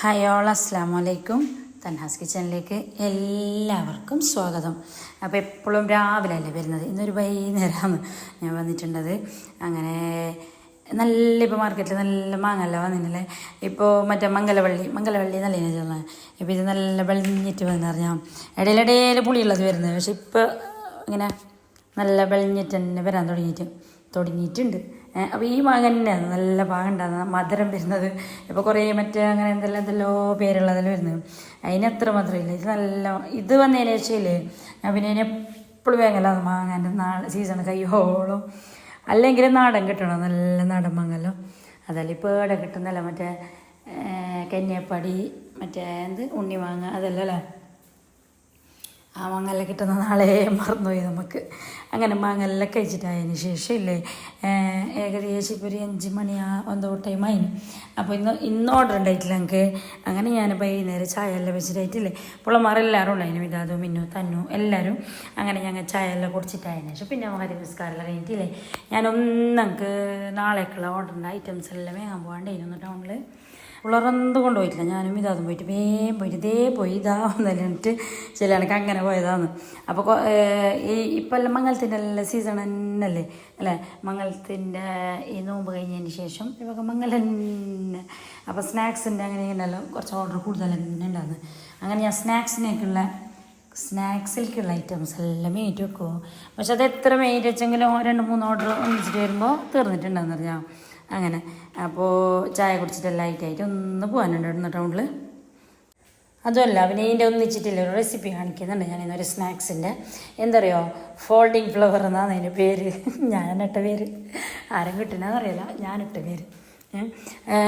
Hi all അസ്സാം വലൈക്കും തൻഹാസ് കിച്ചണിലേക്ക് എല്ലാവർക്കും സ്വാഗതം. അപ്പോൾ എപ്പോഴും രാവിലെ അല്ലേ വരുന്നത്? ഇന്നൊരു വൈകുന്നേരമാണ് ഞാൻ വന്നിട്ടുണ്ടത്. അങ്ങനെ നല്ല ഇപ്പോൾ മാർക്കറ്റിൽ നല്ല മാങ്ങല്ല വന്നിട്ടില്ലേ ഇപ്പോൾ മറ്റേ മംഗലവള്ളി മംഗലവള്ളി നല്ല ഇനം ഇപ്പോൾ ഇത് നല്ല വെളിഞ്ഞിട്ട് വന്ന് പറഞ്ഞാൽ ഇടയിലിടയിൽ പുളിയുള്ളത് വരുന്നത്. പക്ഷെ ഇപ്പോൾ ഇങ്ങനെ നല്ല വെളിഞ്ഞിട്ട് തന്നെ വരാൻ തുടങ്ങിയിട്ട് തുടങ്ങിയിട്ടുണ്ട്. അപ്പോൾ ഈ മാങ്ങ തന്നെ നല്ല പാകം ഉണ്ടാകുന്നത് മധുരം വരുന്നത്. ഇപ്പോൾ കുറേ മറ്റേ അങ്ങനെ എന്തെല്ലാം എന്തെല്ലോ പേരുള്ളതെല്ലാം വരുന്നത് അതിനത്ര മധുരമില്ല ഇത് നല്ല ഇത് വന്നതിന് ശേഷമില്ലേ ഞാൻ പിന്നെ അതിനെ എപ്പോഴും വേങ്ങല മാങ്ങാന്റെ നാട് സീസൺ കയ്യോളം. അല്ലെങ്കിൽ നാടൻ കിട്ടണം. നല്ല നാടൻ മാങ്ങല്ലോ. അതല്ല ഇപ്പോൾ ഇവിടെ കിട്ടുന്നല്ല മറ്റേ കന്യാപ്പടി മറ്റേ എന്ത്? ഉണ്ണിമാങ്ങ അതെല്ലാം അല്ലേ ആ മാങ്ങല്ല കിട്ടുന്ന നാളെ മറന്നുപോയി നമുക്ക്. അങ്ങനെ മാങ്ങല്ല കഴിച്ചിട്ടായതിന് ശേഷം ഇല്ലേ ഏകദേശം ഇപ്പോൾ ഒരു അഞ്ച് മണി ആ എന്തോ ടൈമായി അപ്പോൾ ഇന്ന് ഇന്ന് ഓർഡർ ഉണ്ടായിട്ടില്ല എനിക്ക് അങ്ങനെ ഞാൻ വൈകുന്നേരം ചായ എല്ലാം വെച്ചിട്ടായിട്ടില്ലേ. പുള്ളമാർ എല്ലാവരും ഉണ്ടായിരുന്നു വിതാതു മിന്നു തന്നു എല്ലാവരും അങ്ങനെ ഞങ്ങൾ ചായ എല്ലാം കുടിച്ചിട്ടായതിനു ശേഷം പിന്നെ മരി നിസ്കാരമെല്ലാം കഴിഞ്ഞിട്ടില്ലേ. ഞാനൊന്നും എനിക്ക് നാളേക്കുള്ള ഓർഡറിന്റെ ഐറ്റംസ് എല്ലാം വേഗം പോകാണ്ടായിരുന്നു ടൗണിൽ പിള്ളേരൊന്നും കൊണ്ടുപോയിട്ടില്ല. ഞാനും ഇതാതും പോയിട്ട് വേഗം പോയിട്ട് ഇതേ പോയി ഇതാ എന്നിട്ട് ചില എനിക്ക് അങ്ങനെ പോയതാണ് അപ്പോൾ ഈ ഇപ്പം എല്ലാം മംഗലത്തിന്റെ എല്ലാം സീസൺ തന്നെയല്ലേ? അല്ലേ? മംഗലത്തിന്റെ ഈ നോമ്പ് കഴിഞ്ഞതിന് ശേഷം ഇവക്ക് മംഗലം അപ്പോൾ സ്നാക്സിന്റെ അങ്ങനെ ഇങ്ങനെയല്ലോ കുറച്ച് ഓർഡർ കൂടുതൽ തന്നെ ഉണ്ടാകുന്നത് അങ്ങനെ ഞാൻ സ്നാക്സിനേക്കുള്ള സ്നാക്സിലേക്കുള്ള ഐറ്റംസ് എല്ലാം മേറ്റ് വെക്കുമോ പക്ഷെ അത് എത്ര മേറ്റ് വെച്ചെങ്കിലും രണ്ട് മൂന്ന് ഓർഡർ ഒന്നിച്ചിട്ട് വരുമ്പോൾ തീർന്നിട്ടുണ്ടെന്ന് പറഞ്ഞാൽ അങ്ങനെ. അപ്പോൾ ചായ കുടിച്ചിട്ട് ലൈറ്റായിട്ട് ഒന്ന് പോകാനുണ്ട് ഇവിടുന്ന് ടൗണിൽ അതുമല്ല പിന്നെ ഇതിന്റെ ഒന്നിച്ചിട്ടില്ല ഒരു റെസിപ്പി കാണിക്കുന്നുണ്ട്. ഞാൻ ഇന്നൊരു സ്നാക്സിന്റെ എന്തറിയോ? ഫോൾഡിങ് ഫ്ലവർ എന്നാണ് അതിന്റെ പേര്. ഞാനിട്ട പേര്. ആരും കിട്ടുന്നതെന്നറിയില്ല. ഞാനിട്ട പേര്.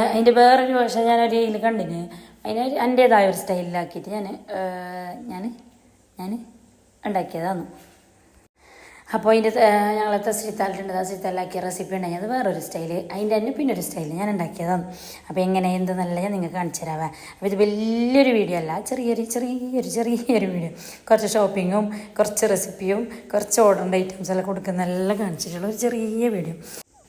അതിന്റെ വേറൊരു പക്ഷേ ഞാനൊരു ഇതിൽ കണ്ടിന്. അതിന് എന്റേതായ ഒരു സ്റ്റൈലിലാക്കിയിട്ട് ഞാൻ ഞാൻ ഞാൻ ഉണ്ടാക്കിയതാണ് അപ്പോൾ അതിന്റെ ഞങ്ങൾ തസ്രിത്താലിട്ടുണ്ട് തസ്രിത്താലാക്കിയ റെസിപ്പി ഉണ്ടായി അത് വേറൊരു സ്റ്റൈൽ അതിന്റെ തന്നെ പിന്നെ ഒരു സ്റ്റൈൽ ഞാൻ ഉണ്ടാക്കിയതാണ്. അപ്പോൾ എങ്ങനെ എന്തെന്നല്ല ഞാൻ നിങ്ങൾക്ക് കാണിച്ചു തരാവേ. അപ്പോൾ ഇത് വലിയൊരു വീഡിയോ അല്ല ചെറിയൊരു ചെറിയൊരു ചെറിയൊരു വീഡിയോ കുറച്ച് ഷോപ്പിങ്ങും കുറച്ച് റെസിപ്പിയും കുറച്ച് ഓർഡറിന്റെ ഐറ്റംസ് എല്ലാം കൊടുക്കുന്നതെല്ലാം കാണിച്ചിട്ടുള്ള ഒരു ചെറിയ വീഡിയോ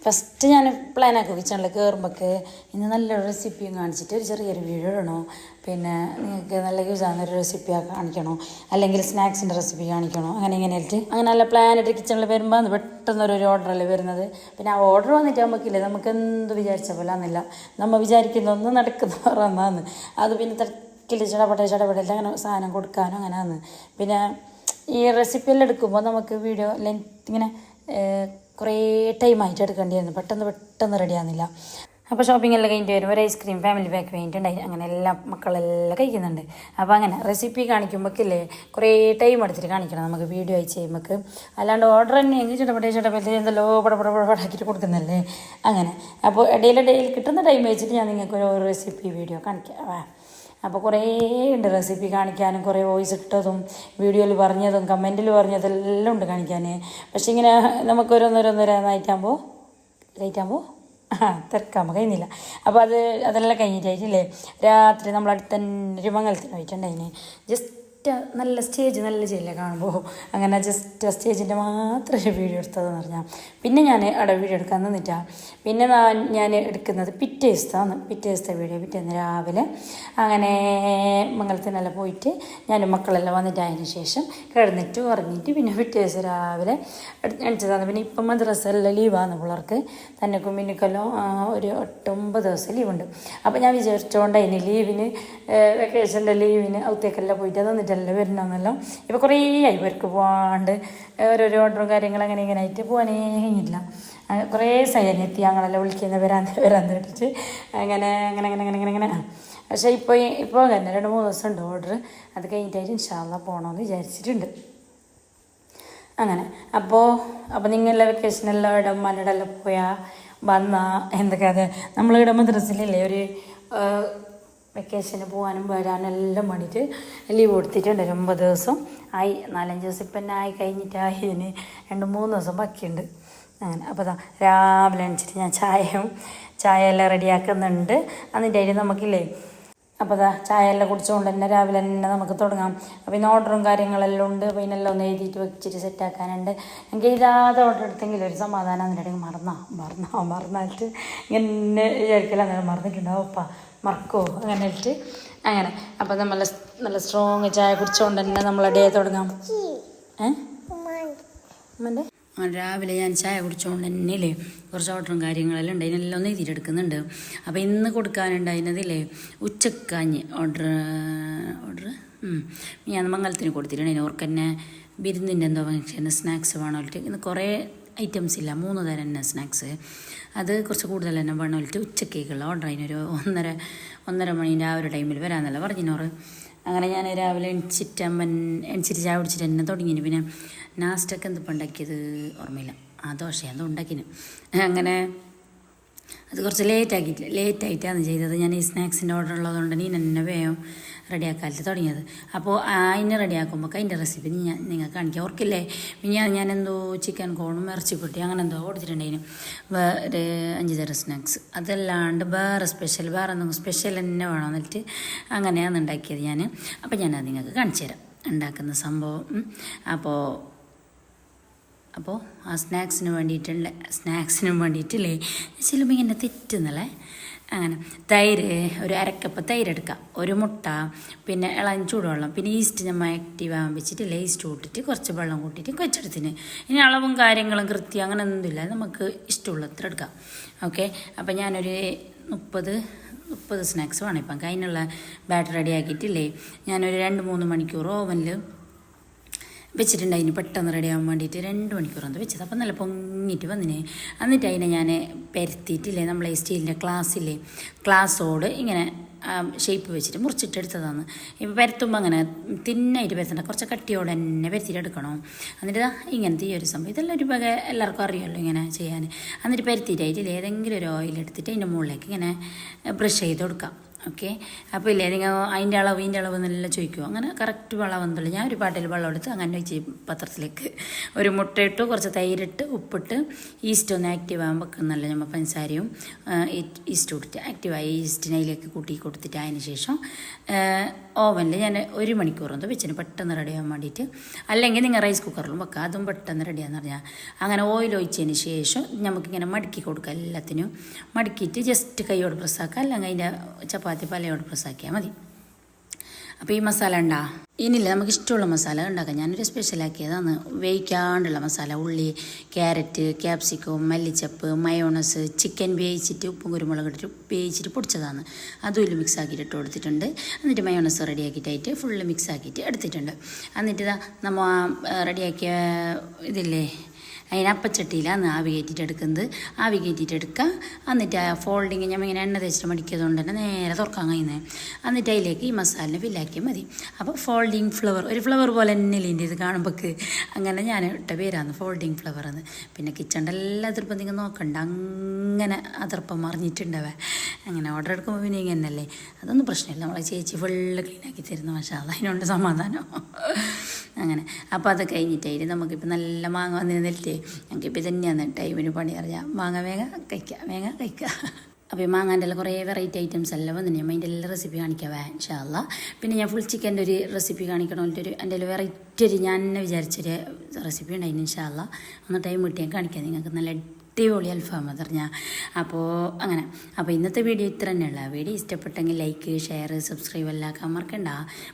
ഫസ്റ്റ് ഞാൻ പ്ലാൻ ആക്കും കിച്ചണിൽ കയറുമ്പോൾക്ക് ഇന്ന് നല്ലൊരു റെസിപ്പിയും കാണിച്ചിട്ട് ഒരു ചെറിയൊരു വീഡിയോ ഇടണോ? പിന്നെ നിങ്ങൾക്ക് നല്ല യൂസ് ആകുന്ന ഒരു റെസിപ്പി കാണിക്കണോ? അല്ലെങ്കിൽ സ്നാക്സിന്റെ റെസിപ്പി കാണിക്കണോ? അങ്ങനെ ഇങ്ങനെ ആയിട്ട്. അങ്ങനെ നല്ല പ്ലാനായിട്ട് കിച്ചണിൽ വരുമ്പോൾ അത് പെട്ടെന്ന് ഒരു ഓർഡറല്ലേ വരുന്നത്. പിന്നെ ആ ഓർഡർ വന്നിട്ട് നമുക്കില്ലേ നമുക്ക് എന്ത് വിചാരിച്ച പോലെ ആണെന്നില്ല നമ്മൾ വിചാരിക്കുന്ന ഒന്നും നടക്കുന്ന പറഞ്ഞാന്ന് അത് പിന്നെ തിരക്കിൽ ചടപട ചടപടല്ല അങ്ങനെ സാധനം കൊടുക്കാനും അങ്ങനെ ആണ് പിന്നെ ഈ റെസിപ്പി എല്ലാം എടുക്കുമ്പോൾ നമുക്ക് വീഡിയോ ലെങ്ത് ഇങ്ങനെ കുറേ ടൈമായിട്ട് എടുക്കേണ്ടി വരുന്നു പെട്ടെന്ന് പെട്ടെന്ന് റെഡിയാകുന്നില്ല അപ്പോൾ ഷോപ്പിംഗ് എല്ലാം കഴിഞ്ഞിട്ട് വരുമ്പോൾ ഒരു ഐസ്ക്രീം ഫാമിലി പാക്ക് വേണ്ടിയിട്ടുണ്ടായി അങ്ങനെ എല്ലാം മക്കളെല്ലാം കഴിക്കുന്നുണ്ട്. അപ്പോൾ അങ്ങനെ റെസിപ്പി കാണിക്കുമ്പോഴേക്കില്ലേ കുറേ ടൈം എടുത്തിട്ട് കാണിക്കണം നമുക്ക് വീഡിയോ അയച്ച് ചെയ്യുമ്പോൾ അല്ലാണ്ട് ഓർഡർ തന്നെ എങ്കിൽ ചിട്ടപ്പെട്ടേ ചിട്ടപ്പെട്ടേ എന്തല്ലോ പടപടപടാക്കിയിട്ട് കൊടുക്കുന്നല്ലേ? അങ്ങനെ. അപ്പോൾ ഇടയിലിടയിൽ കിട്ടുന്ന ടൈം വെച്ചിട്ട് ഞാൻ നിങ്ങൾക്ക് ഒരു റെസിപ്പി വീഡിയോ കാണിക്കാം അപ്പോൾ കുറേ ഉണ്ട് റെസിപ്പി കാണിക്കാനും കുറേ വോയിസ് ഇട്ടതും വീഡിയോയിൽ പറഞ്ഞതും കമന്റിൽ പറഞ്ഞതും എല്ലാം ഉണ്ട് കാണിക്കാൻ പക്ഷെ ഇങ്ങനെ നമുക്ക് ഓരോന്നോരോന്നോരോന്നായിട്ടാകുമ്പോൾ ലേറ്റാകുമ്പോൾ ആ തിരക്കാകുമ്പോൾ കഴിയുന്നില്ല അപ്പോൾ അത് അതെല്ലാം കഴിഞ്ഞിട്ടായിട്ടില്ലേ രാത്രി നമ്മൾ അടുത്ത ഒരു മംഗലത്തിന് പോയിട്ടുണ്ടായിന്. ജസ്റ്റ് നല്ല സ്റ്റേജ് നല്ല ചെയ്യില്ല കാണുമ്പോൾ അങ്ങനെ ജസ്റ്റ് സ്റ്റേജിന്റെ മാത്രം വീഡിയോ എടുത്തതെന്ന് പറഞ്ഞാൽ പിന്നെ ഞാൻ അവിടെ വീഡിയോ എടുക്കാൻ നിന്നിട്ടാണ് പിന്നെ ഞാൻ എടുക്കുന്നത് പിറ്റേ ദിവസമാണ് പിറ്റേ ദിവസത്തെ വീഡിയോ പിറ്റേന്ന് രാവിലെ. അങ്ങനെ മംഗളത്തിനെല്ലാം പോയിട്ട് ഞാൻ മക്കളെല്ലാം വന്നിട്ട് അതിന് ശേഷം കിടന്നിട്ട് ഉറങ്ങിയിട്ട് പിന്നെ പിറ്റേ ദിവസം രാവിലെ എണിച്ചതാണ്. പിന്നെ ഇപ്പം മദ്രസെല്ലാം ലീവാണ് പിള്ളേർക്ക്. തന്നെക്കും മിന്നിക്കെല്ലാം ഒരു എട്ടൊമ്പത് ദിവസം ലീവുണ്ട് അപ്പോൾ ഞാൻ വിചാരിച്ചുകൊണ്ട് അതിന് ലീവിന് വെക്കേഷന്റെ ലീവിന് ഔത്തേക്കെല്ലാം പോയിട്ട് തന്നിട്ടല്ലേ വരണമെന്നല്ലോ ഇപ്പോൾ കുറേ ആയി. ഇവർക്ക് പോകാണ്ട് ഓരോരോ ഓർഡറും കാര്യങ്ങളും അങ്ങനെ ഇങ്ങനെ ആയിട്ട് പോകാനേ കഴിഞ്ഞില്ല കുറേ സൈനെത്തി ഞങ്ങളെല്ലാം വിളിക്കുന്ന വരാൻ വരാൻ കേട്ടിട്ട് അങ്ങനെ അങ്ങനെ അങ്ങനെ അങ്ങനെ അങ്ങനെ അങ്ങനെ. പക്ഷേ ഇപ്പോൾ ഇപ്പോൾ തന്നെ രണ്ട് മൂന്ന് ദിവസം ഉണ്ട് ഓർഡർ അത് കഴിഞ്ഞിട്ടായിട്ട് ഇൻഷാല്ല പോകണമെന്ന് വിചാരിച്ചിട്ടുണ്ട്. അങ്ങനെ. അപ്പോൾ അപ്പോൾ നിങ്ങളുടെ വെക്കേഷനെല്ലാം ഇടം മലയുടെ എല്ലാം പോയാൽ വന്നാൽ എന്തൊക്കെ? അത് നമ്മളിവിടെ മദ്രസിലില്ലേ ഒരു വെക്കേഷന് പോകാനും വരാനും എല്ലാം വേണ്ടിയിട്ട് ലീവ് കൊടുത്തിട്ടുണ്ട്. ഒരു ഒമ്പത് ദിവസം ആയി. നാലഞ്ച് ദിവസം ഇപ്പം തന്നെ ആയി കഴിഞ്ഞിട്ടായി ഇതിന് രണ്ട് മൂന്ന് ദിവസം ബാക്കിയുണ്ട്. അങ്ങനെ. അപ്പോൾ അതാ രാവിലെ എണിച്ചിട്ട് ഞാൻ ചായയും ചായ എല്ലാം റെഡിയാക്കുന്നുണ്ട്. എന്നിട്ട് അതിൽ നമുക്കില്ലേ അപ്പോൾ അതാ ചായ എല്ലാം കുടിച്ചുകൊണ്ട് തന്നെ രാവിലെ തന്നെ നമുക്ക് തുടങ്ങാം. അപ്പോൾ ഇന്ന് ഓർഡറും കാര്യങ്ങളെല്ലാം ഉണ്ട്. അപ്പോൾ ഇതിനെല്ലാം ഒന്ന് എഴുതിയിട്ട് വെച്ചിട്ട് സെറ്റാക്കാനുണ്ട് എനിക്ക് ഇതാതെ ഓർഡർ എടുത്തെങ്കിൽ ഒരു സമാധാനം അതിനിടയിൽ മറന്നാ മറന്നാ മറന്നിട്ട് ഇങ്ങനെ വിചാരിക്കില്ല അങ്ങനെ മറന്നിട്ടുണ്ടാവും. അപ്പ മറക്കോ? അങ്ങനെ ഇട്ട് അങ്ങനെ. അപ്പോൾ നമ്മൾ നല്ല സ്ട്രോങ് ചായ കുടിച്ചുകൊണ്ട് തന്നെ നമ്മളെ ഡേ തുടങ്ങാം. ഏ? അമ്മന്റെ രാവിലെ ഞാൻ ചായ കുടിച്ചുകൊണ്ട് തന്നെയല്ലേ കുറച്ച് ഓർഡറും കാര്യങ്ങളെല്ലാം ഉണ്ട് അതിനെല്ലാം ഒന്ന് എഴുതിയിട്ടെടുക്കുന്നുണ്ട് അപ്പോൾ ഇന്ന് കൊടുക്കാനുണ്ടായിരുന്നതില്ലേ ഉച്ചക്കാഞ്ഞ് ഓർഡർ ഓർഡർ ഞാൻ മംഗലത്തിന് കൊടുത്തിട്ടുണ്ട്. അവർക്ക് തന്നെ ബിരുന്നിന്റെ എന്തോ ഫംഗ്ഷൻ സ്നാക്സ് വേണമല്ലിട്ട് ഇന്ന് കുറേ ഐറ്റംസ് ഇല്ല. മൂന്ന് തരം തന്നെ സ്നാക്സ് അത് കുറച്ച് കൂടുതൽ തന്നെ വേണമല്ലിട്ട് ഉച്ചക്കേക്കുള്ള ഓർഡർ അതിനൊരു ഒന്നര ഒന്നര മണീന്റെ ആ ഒരു ടൈമിൽ വരാമെന്നല്ല പറഞ്ഞിനോറ്? അങ്ങനെ ഞാൻ രാവിലെ എണിച്ചിട്ട് അമ്മൻ എണിച്ചിട്ട് ചായ കുടിച്ചിട്ട് എന്നെ തുടങ്ങിന് പിന്നെ നാസ്റ്റൊക്കെ എന്തിപ്പോൾ ഉണ്ടാക്കിയത് ഓർമ്മയില്ല. ആ ദോശ എന്തോ ഉണ്ടാക്കിന് അങ്ങനെ അത് കുറച്ച് ലേറ്റ് ആക്കിയിട്ട് ലേറ്റ് ആയിട്ടാണ് ചെയ്തത്. ഞാൻ ഈ സ്നാക്സിന്റെ ഓർഡർ ഉള്ളതുകൊണ്ട് നീ എന്നെ വേഗം റെഡിയാക്കാലത്ത് തുടങ്ങിയത്. അപ്പോൾ അതിനെ റെഡിയാക്കുമ്പോൾ അതിന്റെ റെസിപ്പി ഞാൻ നിങ്ങൾക്ക് കാണിക്കാം. ഓർക്കില്ലേ? പിന്നെ ഞാൻ എന്തോ ചിക്കൻ കോണും ഇറച്ചിക്കുട്ടി അങ്ങനെ എന്തോ കൊടുത്തിട്ടുണ്ടായിരുന്നു വേറെ അഞ്ച് തരം സ്നാക്സ് അതല്ലാണ്ട് വേറെ സ്പെഷ്യൽ വേറെ എന്തെങ്കിലും സ്പെഷ്യൽ തന്നെ വേണം എന്നിട്ട് അങ്ങനെയാണ് ഉണ്ടാക്കിയത് ഞാൻ അപ്പോൾ ഞാനത് നിങ്ങൾക്ക് കാണിച്ചു തരാം ഉണ്ടാക്കുന്ന സംഭവം. അപ്പോൾ അപ്പോൾ ആ സ്നാക്സിന് വേണ്ടിയിട്ടുള്ള സ്നാക്സിന് വേണ്ടിയിട്ടില്ലേ? ചിലപ്പോൾ ഇങ്ങനെ തെറ്റുന്നല്ലേ? അങ്ങനെ തൈര് ഒരു അരക്കപ്പ് തൈര് എടുക്കുക ഒരു മുട്ട പിന്നെ ഇളം ചൂടുവെള്ളം പിന്നെ ഈസ്റ്റ് നമ്മൾ ആക്റ്റീവ് ആകാൻ വെച്ചിട്ടില്ലേ? ഈസ്റ്റ് കൂട്ടിയിട്ട് കുറച്ച് വെള്ളം കൂട്ടിയിട്ട് കൊച്ചെടുത്തിന്. ഇനി അളവും കാര്യങ്ങളും കൃത്യം അങ്ങനെ ഒന്നുമില്ല. നമുക്ക് ഇഷ്ടമുള്ളത്ര എടുക്കാം. ഓക്കെ അപ്പോൾ ഞാനൊരു മുപ്പത് മുപ്പത് സ്നാക്സ് വേണം ഇപ്പം. അതിനുള്ള ബാറ്റർ റെഡി ആക്കിയിട്ടില്ലേ? ഞാനൊരു രണ്ട് മൂന്ന് മണിക്കൂർ ഓവനിൽ വെച്ചിട്ടുണ്ട് അതിന് പെട്ടെന്ന് റെഡി ആവാൻ വേണ്ടിയിട്ട് രണ്ട് മണിക്കൂർ അത് വെച്ചത്. അപ്പം നല്ല പൊങ്ങിയിട്ട് വന്നിന്. എന്നിട്ട് അതിനെ ഞാൻ പരത്തിയിട്ടില്ലേ നമ്മളെ സ്റ്റീലിന്റെ ഗ്ലാസ്സില്ലേ ക്ലാസ്സോട് ഇങ്ങനെ ഷേപ്പ് വെച്ചിട്ട് മുറിച്ചിട്ടെടുത്തതാണ് ഇപ്പോൾ പരത്തുമ്പോൾ അങ്ങനെ തിന്നായിട്ട് പരത്തണ്ട. കുറച്ച് കട്ടിയോടെ തന്നെ പരത്തിയിട്ട് എടുക്കണം. എന്നിട്ട് ഇങ്ങനത്തെ ഈ ഒരു സംഭവം. ഇതെല്ലാം ഒരു വക എല്ലാവർക്കും അറിയാമല്ലോ ഇങ്ങനെ ചെയ്യാൻ എന്നിട്ട് പരത്തിയിട്ടായിട്ടില്ലേ ഏതെങ്കിലും ഒരു ഓയിൽ എടുത്തിട്ട് അതിന്റെ മുകളിലേക്ക് ഇങ്ങനെ ബ്രഷ് ചെയ്ത് കൊടുക്കാം. ഓക്കെ. അപ്പോൾ ഇല്ലേ നിങ്ങൾ അതിന്റെ അളവ് ഇതിന്റെ അളവ് എന്നെല്ലാം ചോദിക്കുമോ അങ്ങനെ കറക്റ്റ് വെള്ളം വന്നുള്ളൂ ഞാൻ ഒരു പാട്ടിൽ വെള്ളം എടുത്ത് അങ്ങനെ വെച്ച് പത്രത്തിലേക്ക് ഒരു മുട്ട ഇട്ട് കുറച്ച് തൈരിട്ട് ഉപ്പിട്ട് ഈസ്റ്റ് ഒന്ന് ആക്റ്റീവ് ആകാൻ വെക്കുന്നല്ല നമ്മൾ പഞ്ചസാരയും ഈസ്റ്റ് കൊടുത്തിട്ട് ആക്റ്റീവായി ഈസ്റ്റിനെ അതിലേക്ക് കൂട്ടി കൊടുത്തിട്ട് അതിന് ശേഷം ഓവനിൽ ഞാൻ ഒരു മണിക്കൂർ എന്തോ വെച്ചിന് പെട്ടെന്ന് റെഡി ആകാൻ വേണ്ടിയിട്ട് അല്ലെങ്കിൽ നിങ്ങൾ റൈസ് കുക്കറിലും വെക്കുക അതും പെട്ടെന്ന് റെഡിയാന്ന് പറഞ്ഞാൽ അങ്ങനെ ഓയിൽ ഒഴിച്ചതിന് ശേഷം നമുക്കിങ്ങനെ മടക്കി കൊടുക്കുക എല്ലാത്തിനും. മടക്കിയിട്ട് ജസ്റ്റ് കൈയോട് പ്രസ്സാക്കുക അല്ലെങ്കിൽ അതിന്റെ ചപ്പാത്തി പലയോട് പ്രസ്സാക്കിയാൽ മതി. അപ്പോൾ ഈ മസാല ഉണ്ടാ? ഇനിയില്ല നമുക്ക് ഇഷ്ടമുള്ള മസാല ഉണ്ടാക്കാം. ഞാനൊരു സ്പെഷ്യലാക്കിയതാണ് വേവിക്കാണ്ടുള്ള മസാല ഉള്ളി ക്യാരറ്റ് ക്യാപ്സിക്കം മല്ലിച്ചപ്പ് മയോണസ് ചിക്കൻ വേവിച്ചിട്ട് ഉപ്പും കുരുമുളക് ഇട്ടിട്ട് വേവിച്ചിട്ട് പൊടിച്ചതാണ്. അതും ഇതിൽ മിക്സ് ആക്കിയിട്ട് ഇട്ട് കൊടുത്തിട്ടുണ്ട് എന്നിട്ട് മയോണസ് റെഡിയാക്കിയിട്ടായിട്ട് ഫുള്ള് മിക്സ് ആക്കിയിട്ട് എടുത്തിട്ടുണ്ട്. എന്നിട്ട് ഇതാ നമ്മൾ റെഡിയാക്കിയ ഇതില്ലേ? അതിന് അപ്പച്ചട്ടിയിലാണ് ആവി കയറ്റിയിട്ട് എടുക്കുന്നത്. ആവി കയറ്റിയിട്ട് എടുക്കുക. എന്നിട്ട് ആ ഫോൾഡിങ് ഞാൻ ഇങ്ങനെ എണ്ണ തേച്ചിട്ട് മടിക്കിയതുകൊണ്ട് തന്നെ നേരെ തുറക്കാൻ കഴിയുന്നത് എന്നിട്ട് അതിലേക്ക് ഈ മസാലിനെ ഫില്ലാക്കിയാൽ മതി. അപ്പോൾ ഫോൾഡിങ് ഫ്ലവർ ഒരു ഫ്ലവർ പോലെ തന്നെ ഇല്ലേ ഇത് കാണുമ്പോൾ അങ്ങനെ ഞാൻ ഇട്ട പേരാണ് ഫോൾഡിങ് ഫ്ലവർ എന്ന്. പിന്നെ കിച്ചണിന്റെ എല്ലാ അതിർപ്പം നിങ്ങൾ നോക്കണ്ട. അങ്ങനെ അതിർപ്പം മറിഞ്ഞിട്ടുണ്ടാവേ. അങ്ങനെ ഓർഡർ എടുക്കുമ്പോൾ പിന്നെ ഇങ്ങനെ അല്ലേ? അതൊന്നും പ്രശ്നമില്ല. നമ്മളെ ചേച്ചി ഫുള്ള് ക്ലീനാക്കി തരുന്ന. പക്ഷേ അതിനുണ്ട് സമാധാനം. അങ്ങനെ. അപ്പോൾ അത് കഴിഞ്ഞിട്ടായിട്ട് നമുക്കിപ്പോൾ നല്ല മാങ്ങ വന്നിരുന്നിട്ടേ ഞങ്ങൾക്കിപ്പോൾ തന്നെയാണ് ടൈമിന് പണി അറിയാം. മാങ്ങ വേഗം കഴിക്കുക വേഗം കഴിക്കുക അപ്പോൾ ഈ മാങ്ങാന്റെ എല്ലാം കുറേ വെറൈറ്റി ഐറ്റംസ് എല്ലാം വന്നു ഞാൻ അതിന്റെ എല്ലാ റെസിപ്പി കാണിക്കാം ഇൻഷാല്ല പിന്നെ ഞാൻ ഫുൾ ചിക്കന്റെ ഒരു റെസിപ്പി കാണിക്കണമെന്നിട്ട് ഒരു എന്റെ വെറൈറ്റി ഒരു ഞാൻ തന്നെ വിചാരിച്ചൊരു റെസിപ്പി ഉണ്ടായിരുന്നു ഇൻഷാല്ല ഒന്ന് ടൈം കിട്ടിയാൽ കാണിക്കാം. നിങ്ങൾക്ക് നല്ല അടിപൊളി അൽഫാം എന്ന് പറഞ്ഞാൽ അപ്പോൾ അങ്ങനെ. അപ്പോൾ ഇന്നത്തെ വീഡിയോ ഇത്ര തന്നെയുള്ള വീഡിയോ ഇഷ്ടപ്പെട്ടെങ്കിൽ ലൈക്ക് ഷെയർ സബ്സ്ക്രൈബ് എല്ലാം മറക്കണ്ട.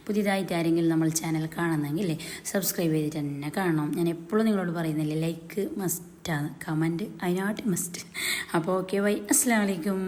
പുതിയതായിട്ട് ആരെങ്കിലും നമ്മൾ ചാനൽ കാണുന്നെങ്കിൽ സബ്സ്ക്രൈബ് ചെയ്തിട്ട് തന്നെ കാണണം. ഞാൻ എപ്പോഴും നിങ്ങളോട് പറയുന്നില്ലേ ലൈക്ക് മസ്റ്റാണ് കമന്റ് അതിനായിട്ട് മസ്റ്റ് അപ്പോൾ ഓക്കെ ബൈ അസ്സാം വലൈക്കും